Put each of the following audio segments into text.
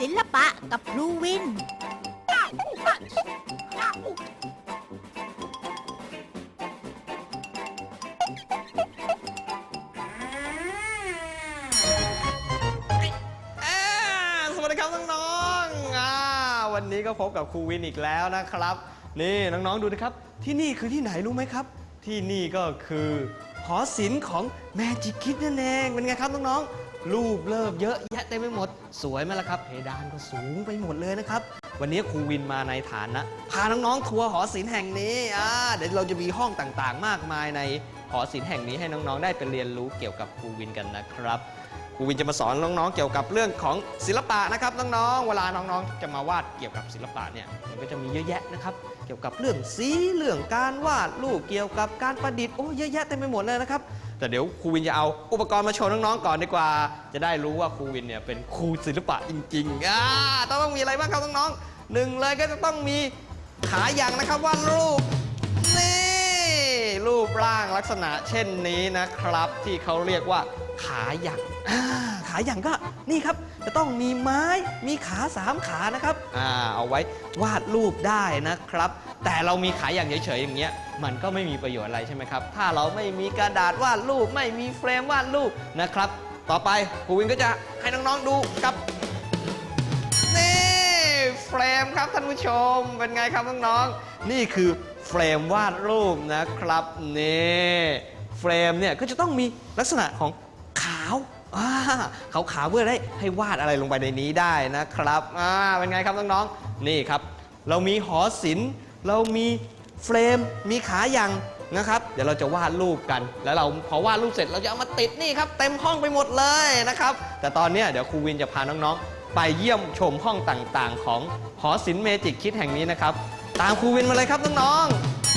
ศิลปะกับครูวินอ่าสวัสดีครับน้องๆอ่าวันนี้ก็พบกับครูวินอีกแล้วนะครับ นี่น้องๆดูนะครับ ที่นี่คือที่ไหนรู้ไหมครับ ที่นี่ก็คือหอศิลป์ของ Magic Kid นั่นเองเป็นไงครับน้องๆ รูปเลิกเยอะแยะเต็มไปหมด สวยไหมล่ะครับ เพดานก็สูงไปหมดเลยนะครับ วันนี้ครูวินมาในฐานะ พาน้องๆทัวร์หอศิลป์แห่งนี้อ่าเดี๋ยวเราจะมีห้องต่างๆ มากมายในหอศิลป์แห่งนี้ให้น้องๆ ได้ไปเรียนรู้เกี่ยวกับครูวินกันนะครับ ครูวินจะมาสอนน้องๆ เกี่ยวกับเรื่องของศิลปะนะครับน้องๆ เวลาน้องๆ จะมาวาดเกี่ยวกับศิลปะเนี่ยมันก็จะมีเยอะแยะนะครับ เกี่ยวกับเรื่องสีเรื่องการวาดรูปเกี่ยวกับการประดิษฐ์โอ้เยอะแยะเต็มไปหมดเลยนะครับ แต่เดี๋ยวครูวินจะเอาอุปกรณ์มาโชว์น้องๆ ก่อนดีกว่า จะได้รู้ว่าครูวินเนี่ยเป็นครูศิลปะจริงๆอ่าต้องมีอะไรบ้างครับน้องๆหนึ่งเลยก็จะต้องมีขาอย่างนะครับวาดรูปางลักษณะเช่นนี้นะครับ ที่เขาเรียกว่าขาหยักอ่าขาหยักก็นี่ครับ จะต้องมีไม้มีขาสามขานะครับอ่าเอาไว้วาดรูปได้นะครับ แต่เรามีขาหยักเฉยๆอย่างเงี้ยมันก็ไม่มีประโยชน์อะไรใช่ไหมครับ ถ้าเราไม่มีกระดาษวาดรูปไม่มีเฟรมวาดรูปนะครับ ต่อไปครูวินก็จะให้น้องๆดูกับนี่เฟรมครับท่านผู้ชมเป็นไงครับน้องๆนี่คือ เฟรมวาดรูปนะครับนี่เฟรมเนี่ยก็จะต้องมีลักษณะของขาวาขาวขาวเพื่อได้ให้วาดอะไรลงไปในนี้ได้นะครับอ่าเป็นไงครับน้องๆนี่ครับ เรามีหอศิลป์เรามีเฟรมมีขายังนะครับ เดี๋ยวเราจะวาดรูปกัน แล้วเราพอวาดรูปเสร็จเราจะเอามาติดนี่ครับ เต็มห้องไปหมดเลยนะครับ แต่ตอนนี้เดี๋ยวครูวินจะพาน้องๆ ไปเยี่ยมชมห้องต่างๆ ของหอศิลป์เมจิกคิดแห่งนี้นะครับ ตามครูวินมาเลยครับน้อง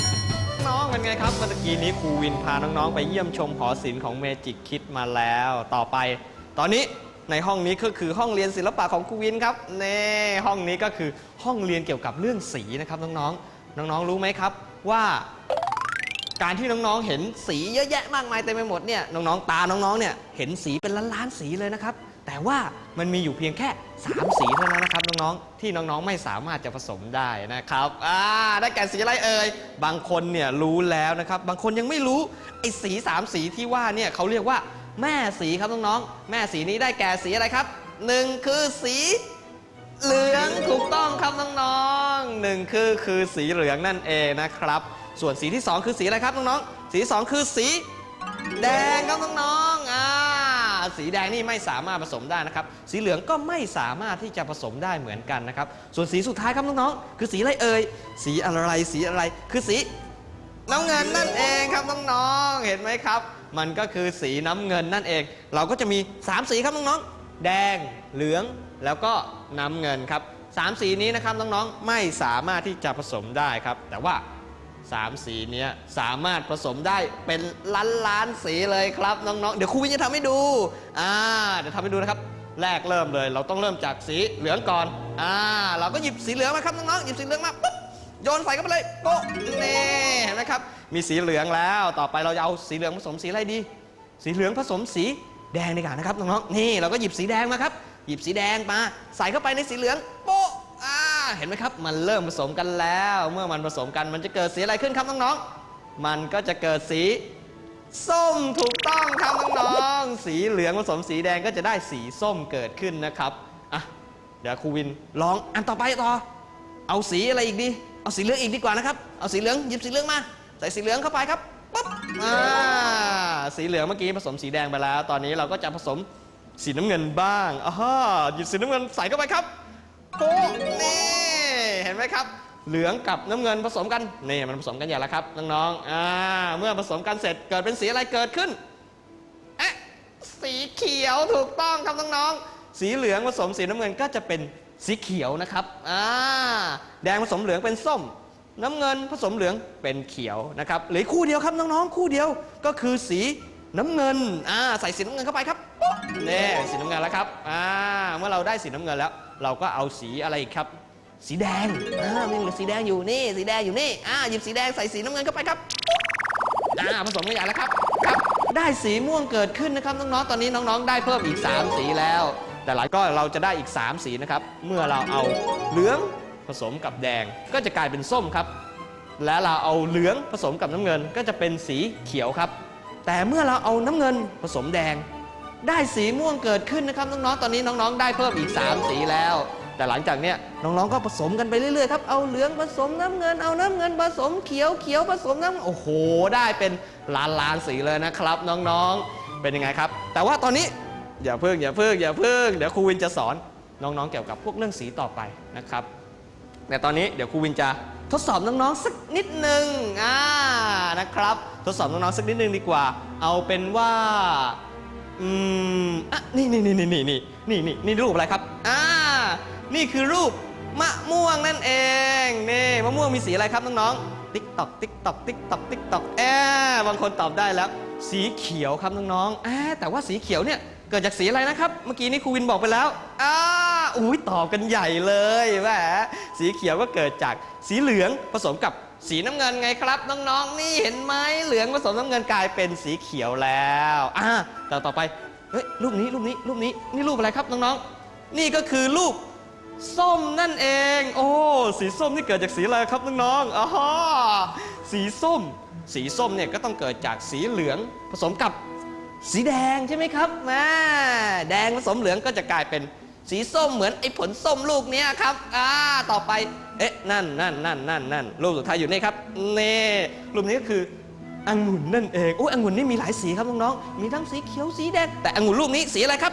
ๆ น้องเป็นไงครับเมื่อกี้นี้ครูวินพาน้องๆ ไปเยี่ยมชมหอศิลป์ของเมจิกคิดมาแล้ว ต่อไป ตอนนี้ในห้องนี้ก็คือห้องเรียนศิลปะของครูวินครับเน่ห้องนี้ก็คือห้องเรียนเกี่ยวกับเรื่องสีนะครับน้องๆ น้องๆ รู้ไหมครับว่าการที่น้องๆ เห็นสีเยอะแยะมากมายเต็มไปหมดเนี่ยน้องๆ ตาน้องๆ เนี่ยเห็นสีเป็นล้านๆ สีเลยนะครับ แต่ว่ามันมีอยู่เพียงแค่ 3 สีเท่านั้นนะครับน้องๆ ที่น้องๆ ไม่สามารถจะผสมได้นะครับ อ่า ได้แก่สีอะไรเอ่ย บางคนเนี่ยรู้แล้วนะครับ บางคนยังไม่รู้ ไอ้สี 3 สีที่ว่าเนี่ยเขาเรียกว่า แม่สีครับน้องๆ แม่สีนี้ได้แก่สีอะไรครับหนึ่งคือสีเหลืองถูกต้องครับน้องๆหนึ่งคือคือสีเหลืองนั่นเองนะครับ ส่วนสีที่ 2 คือสีอะไรครับน้องๆ สีที่สองคือสีแดงครับน้องๆ สีแดงนี่ไม่สามารถผสมได้นะครับ สีเหลืองก็ไม่สามารถที่จะผสมได้เหมือนกันนะครับ ส่วนสีสุดท้ายครับน้องๆ คือสีอะไรเอ่ย สีอะไรสีอะไร คือสีน้ำเงินนั่นเองครับน้องๆ เห็นไหมครับ มันก็คือสีน้ำเงินนั่นเอง เราก็จะมี 3 สีครับน้องๆ แดง เหลือง แล้วก็น้ำเงินครับสามสีนี้นะครับน้องๆ ไม่สามารถที่จะผสมได้ครับ แต่ว่า 3 สีเนี้ยสามารถผสมได้เป็นล้านล้านสีเลยครับน้องๆ เดี๋ยวครูวินจะทำให้ดูอ่าเดี๋ยวทำให้ดูนะครับ แรกเริ่มเลย เราต้องเริ่มจากสีเหลืองก่อนอ่าเราก็หยิบสีเหลืองมาครับน้องๆหยิบสีเหลืองมาปุ๊บโยนใส่เข้าไปเลยโป๊ะนี่เห็นไหมครับมีสีเหลืองแล้วต่อไปเราจะเอาสีเหลืองผสมสีอะไรดี สีเหลืองผสมสีแดงดีกว่านะครับน้องๆนี่เราก็หยิบสีแดงมาครับหยิบสีแดงมา ใส่เข้าไปในสีเหลืองโป๊ะ เห็นไหมครับ มันเริ่มผสมกันแล้ว เมื่อมันผสมกันมันจะเกิดสีอะไรขึ้นครับน้องๆ มันก็จะเกิดสีส้มถูกต้องครับน้องๆ สีเหลืองผสมสีแดงก็จะได้สีส้มเกิดขึ้นนะครับอะเดี๋ยวครูวินลองอันต่อไปต่อ เอาสีอะไรอีกดี เอาสีเหลืองอีกดีกว่านะครับ เอาสีเหลืองหยิบสีเหลืองมา ใส่สีเหลืองเข้าไปครับปุ๊บอ่าสีเหลืองเมื่อกี้ผสมสีแดงไปแล้ว ตอนนี้เราก็จะผสมสีน้ำเงินบ้างอ่าหยิบสีน้ำเงินใส่เข้าไปครับโป๊ะนี่ ห็นไหมครับ เหลืองกับน้ำเงินผสมกันนี่มันผสมกันอย่างล้วครับน้องๆอ่าเมื่อผสมกันเสร็จเกิดเป็นสีอะไรเกิดขึ้นเอ๊ะสีเขียวถูกต้องครับน้องๆสีเหลืองผสมสีน้ำเงินก็จะเป็นสีเขียวนะครับอ่าแดงผสมเหลืองเป็นส้ม น้ำเงินผสมเหลืองเป็นเขียวนะครับหลือคู่เดียวครับน้องๆ คู่เดียวก็คือสีน้ำเงินอ่าใส่สีน้ำเงินเข้าไปครับปุ๊บนี่สีน้ำเงินแล้วครับอ่าเมื่อเราได้สีน้ำเงินแล้ว เราก็เอาสีอะไรอีกครับ สีแดงอ่ามีเหลือสีแดงอยู่นี่ สีแดงอยู่นี่อ่าหยิบสีแดงใส่สีน้ำเงินเข้าไปครับอ่าผสมกันอย่างแล้วครับครับ ได้สีม่วงเกิดขึ้นนะครับน้องๆตอนนี้น้องๆ ได้เพิ่มอีก 3 สีแล้ว แต่หลังก็เราจะได้อีก 3 สีนะครับ เมื่อเราเอาเหลืองผสมกับแดงก็จะกลายเป็นส้มครับ และเราเอาเหลืองผสมกับน้ำเงินก็จะเป็นสีเขียวครับ แต่เมื่อเราเอาน้ำเงินผสมแดง ได้สีม่วงเกิดขึ้นนะครับน้องๆตอนนี้น้องๆ ได้เพิ่มอีก 3 สีแล้ว แต่หลังจากเนี้ยน้องๆก็ผสมกันไปเรื่อยๆครับเอาเหลืองผสมน้ำเงิน เอาน้ำเงินผสมเขียวเขียวผสมน้ำโอ้โห ได้เป็นล้านล้านๆสีเลยนะครับ น้องๆเป็นยังไงครับ แต่ว่าตอนนี้อย่าเพิ่งอย่าเพิ่งอย่าเพิ่งเดี๋ยวครูวินจะสอนน้องๆเกี่ยวกับพวกเรื่องสีต่อไปนะครับแต่ตอนนี้เดี๋ยวครูวินจะทดสอบน้องๆสักนิดหนึ่งอ่านะครับ ทดสอบน้องๆสักนิดหนึ่งดีกว่า เอาเป็นว่าอืมอะนี่นี่นี่นี่นี่นี่นี่นี่นี่รูปอะไรครับอ่า นี่คือรูปมะม่วงนั่นเองนี่มะม่วงมีสีอะไรครับน้องๆติ๊กตอกติ๊กตอกติ๊กตอกติ๊กตอกแอบบางคนตอบได้แล้ว สีเขียวครับน้องๆแอ่าแต่ว่าสีเขียวเนี่ยเกิดจากสีอะไรนะครับ เมื่อกี้นี้ครูวินบอกไปแล้วอ่าอุ้ยตอบกันใหญ่เลยแหมสีเขียวก็เกิดจากสีเหลืองผสมกับสีน้ำเงินไงครับ น้องๆ นี่เห็นไหมเหลืองผสมน้ำเงินกลายเป็นสีเขียวแล้วอ่าต่อต่อไปเฮ้ยรูปนี้รูปนี้รูปนี้นี่รูปอะไรครับน้องๆ นี่ก็คือรูปส้มนั่นเอง โอ้ สีส้มนี่เกิดจากสีอะไรครับน้องๆอ๋อสีส้ม สีส้มเนี่ยก็ต้องเกิดจากสีเหลืองผสมกับสีแดงใช่ไหมครับแม่แดงผสมเหลืองก็จะกลายเป็นสีส้มเหมือนไอ้ผลส้มลูกเนี้ยครับ อ่า ต่อไป เอ๊ะ นั่นนั่นนั่นนั่นนั่นรูปสุดท้ายอยู่นี่ครับ นี่รูปนี้ก็คือองุ่นนั่นเอง โอ้ยองุ่นนี่มีหลายสีครับน้องๆ มีทั้งสีเขียวสีแดง แต่องุ่นรูปนี้สีอะไรครับ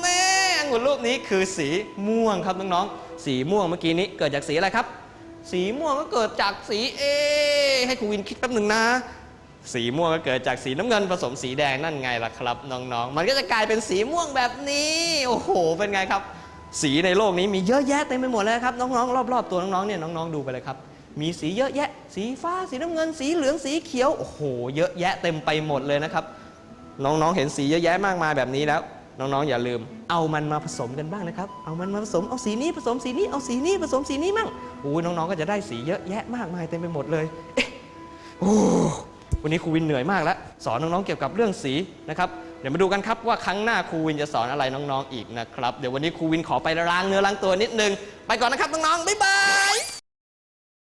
แน่ องุ่นรูปนี้คือสีม่วงครับน้องๆ สีม่วงเมื่อกี้นี้เกิดจากสีอะไรครับ สีม่วงก็เกิดจากสีเอ ให้ครูวินคิดแป๊บหนึ่งนะ สีม่วงก็เกิดจากสีน้ำเงินผสมสีแดงนั่นไงล่ะครับน้องๆ มันก็จะกลายเป็นสีม่วงแบบนี้ โอ้โห เป็นไงครับ สีในโลกนี้มีเยอะแยะเต็มไปหมดเลยครับน้องๆ รอบๆ ตัวน้องๆ เนี่ยน้องๆ ดูไปเลยครับมีสีเยอะแยะ สีฟ้า สีน้ำเงิน สีเหลือง สีเขียว โอ้โห เยอะแยะเต็มไปหมดเลยนะครับ น้องๆ เห็นสีเยอะแยะมากมายแบบนี้แล้ว น้องๆ อย่าลืม เอามันมาผสมกันบ้างนะครับ เอามันมาผสม เอาสีนี้ผสมสีนี้ เอาสีนี้ผสมสีนี้มั่งโอ้น้องๆ ก็จะได้สีเยอะแยะมากมายเต็มไปหมดเลยเอ๊ะโอ้วันนี้ครูวินเหนื่อยมากแล้ว สอนน้องๆ เกี่ยวกับเรื่องสีนะครับ เดี๋ยวมาดูกันครับว่าครั้งหน้าครูวินจะสอนอะไรน้องๆ อีกนะครับ เดี๋ยววันนี้ครูวินขอไปล้างเนื้อล้างตัวนิดนึง ไปก่อนนะครับน้องๆ บ๊ายบาย